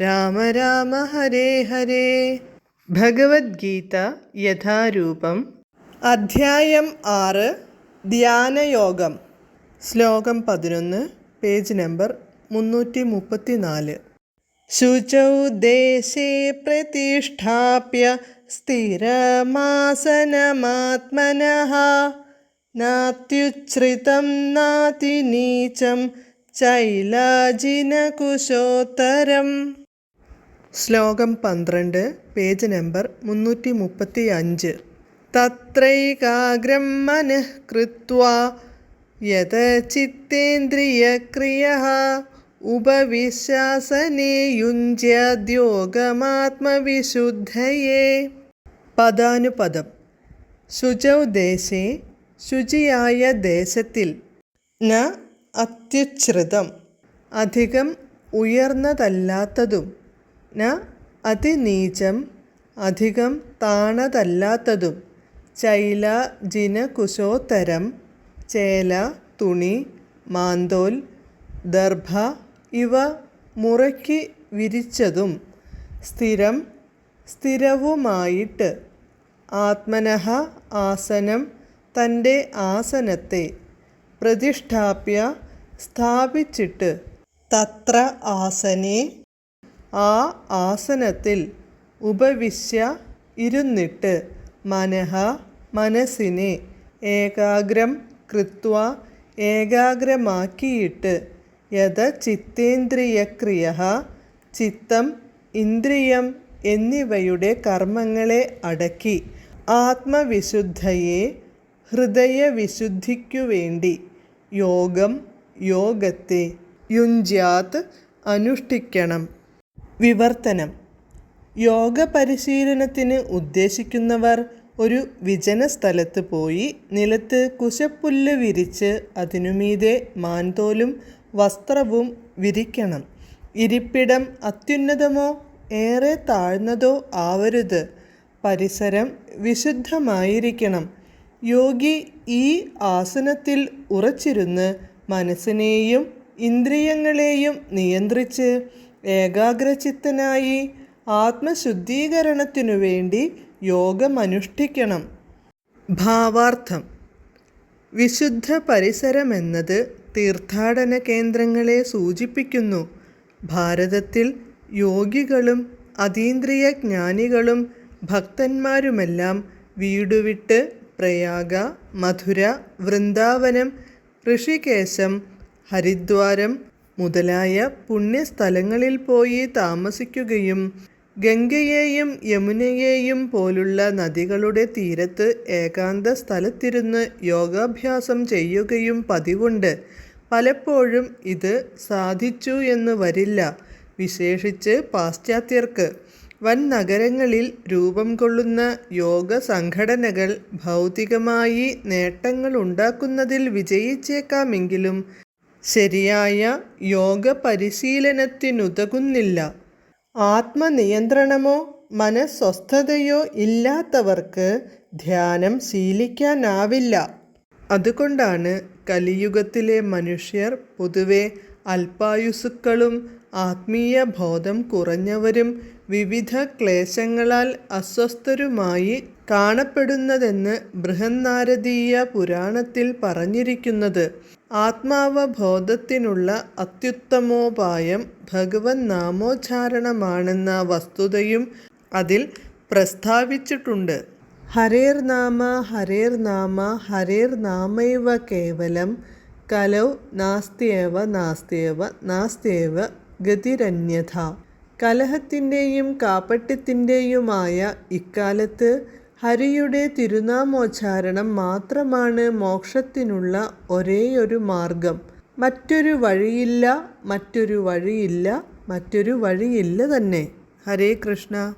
രാമ രാമ ഹരേ ഹരേ. ഭഗവത്ഗീത യഥാരൂപം. അധ്യായം ആറ്. ധ്യാനയോഗം. ശ്ലോകം പതിനൊന്ന്. പേജ് നമ്പർ മുന്നൂറ്റി മുപ്പത്തി നാല് ശുചൗ പ്രതിഷ്ഠാപ്യ സ്ഥിരമാസനമാത്മനഃ. നാത്യുച്ഛ്രിതം നാതിനീചം ചൈലാജിനകുശോത്തരം. ശ്ലോകം പന്ത്രണ്ട് പേജ് നമ്പർ മുന്നൂറ്റി മുപ്പത്തി അഞ്ച് തത്രൈകാഗ്രം മനഃ കൃത്വാ പദാനുപദം. ശുചൗ ദേശേ ശുചിയായ ദേശത്തിൽ ന അത്യുച്ഛ്രിതം അധികം ഉയർന്നതല്ലാത്തതും ന അതിനീചം അധികം താണതല്ലാത്തതും ചൈല ജിന കുശോത്തരം ചേല തുണി മാന്തോൽ ദർഭ ഇവ മുറയ്ക്ക് വിരിച്ചതും സ്ഥിരം സ്ഥിരവുമായിട്ട് ആത്മനഹ ആസനം തന്റെ ആസനത്തെ പ്രതിഷ്ഠാപ്യ സ്ഥാപിച്ചിട്ട് തത്ര ആസനെ ആ ആസനത്തിൽ ഉപവിശ്യ ഇരുന്നിട്ട് മനഃ മനസ്സിനെ ഏകാഗ്രം കൃത്വ ഏകാഗ്രമാക്കിയിട്ട് യഥ ചിത്തേന്ദ്രിയക്രിയ ചിത്തം ഇന്ദ്രിയം എന്നിവയുടെ കർമ്മങ്ങളെ അടക്കി ആത്മവിശുദ്ധയെ ഹൃദയവിശുദ്ധിക്കു വേണ്ടി യോഗം യോഗത്തെ യുഞ്ജ്യാത് അനുഷ്ഠിക്കണം. വിവർത്തനം. യോഗ പരിശീലനത്തിന് ഉദ്ദേശിക്കുന്നവർ ഒരു വിജന സ്ഥലത്ത് പോയി നിലത്ത് കുശപ്പുല്ല് വിരിച്ച് അതിനുമീതെ മാൻതോലും വസ്ത്രവും വിരിക്കണം. ഇരിപ്പിടം അത്യുന്നതമോ ഏറെ താഴ്ന്നതോ ആവരുത്. പരിസരം വിശുദ്ധമായിരിക്കണം. യോഗി ഈ ആസനത്തിൽ ഉറച്ചിരുന്ന് മനസ്സിനെയും ഇന്ദ്രിയങ്ങളെയും നിയന്ത്രിച്ച് ഏകാഗ്രചിത്തനായി ആത്മശുദ്ധീകരണത്തിനു വേണ്ടി യോഗമനുഷ്ഠിക്കണം. ഭാവാർത്ഥം. വിശുദ്ധ പരിസരമെന്നത് തീർത്ഥാടന കേന്ദ്രങ്ങളെ സൂചിപ്പിക്കുന്നു. ഭാരതത്തിൽ യോഗികളും അതീന്ദ്രിയ ജ്ഞാനികളും ഭക്തന്മാരുമെല്ലാം വീടുവിട്ട് പ്രയാഗ മധുര വൃന്ദാവനം ഋഷികേശം ഹരിദ്വാരം മുതലായ പുണ്യസ്ഥലങ്ങളിൽ പോയി താമസിക്കുകയും ഗംഗയെയും യമുനയെയും പോലുള്ള നദികളുടെ തീരത്ത് ഏകാന്ത സ്ഥലത്തിരുന്ന് യോഗാഭ്യാസം ചെയ്യുകയും പതിവുണ്ട്. പലപ്പോഴും ഇത് സാധിച്ചു എന്ന് വരില്ല വിശേഷിച്ച് പാശ്ചാത്യർക്ക്. വൻ നഗരങ്ങളിൽ രൂപം കൊള്ളുന്ന യോഗ സംഘടനകൾ ഭൗതികമായി നേട്ടങ്ങളുണ്ടാക്കുന്നതിൽ വിജയിച്ചേക്കാമെങ്കിലും ശരിയായ യോഗ പരിശീലനത്തിനുതകുന്നില്ല. ആത്മനിയന്ത്രണമോ മനസ്വസ്ഥതയോ ഇല്ലാത്തവർക്ക് ധ്യാനം ശീലിക്കാനാവില്ല. അതുകൊണ്ടാണ് കലിയുഗത്തിലെ മനുഷ്യർ പൊതുവെ അല്പായുസുക്കളും ആത്മീയ ബോധം കുറഞ്ഞവരും വിവിധ ക്ലേശങ്ങളാൽ അസ്വസ്ഥരുമായി കാണപ്പെടുന്നതെന്ന് ബൃഹന്നാരദീയ പുരാണത്തിൽ പറഞ്ഞിരിക്കുന്നത്. ആത്മാവബോധത്തിനുള്ള അത്യുത്തമോപായം ഭഗവൻ നാമോച്ചാരണമാണെന്ന വസ്തുതയും അതിൽ പ്രസ്താവിച്ചിട്ടുണ്ട്. ഹരേർ നാമ ഹരേർ നാമ ഹരേർ നാമൈവ കേവലം കലൗ നാസ്തിയേവ നാസ്തിയേവ നാസ്തിയേവ ഗതിരന്യഥ. കലഹത്തിന്റെയും കാപ്പട്യത്തിന്റെയുമായ ഇക്കാലത്ത് ഹരിയുടെ തിരുനാമോച്ചാരണം മാത്രമാണ് മോക്ഷത്തിനുള്ള ഒരേയൊരു മാർഗം. മറ്റൊരു വഴിയില്ല മറ്റൊരു വഴിയില്ല മറ്റൊരു വഴിയില്ല തന്നെ. ഹരേ കൃഷ്ണ.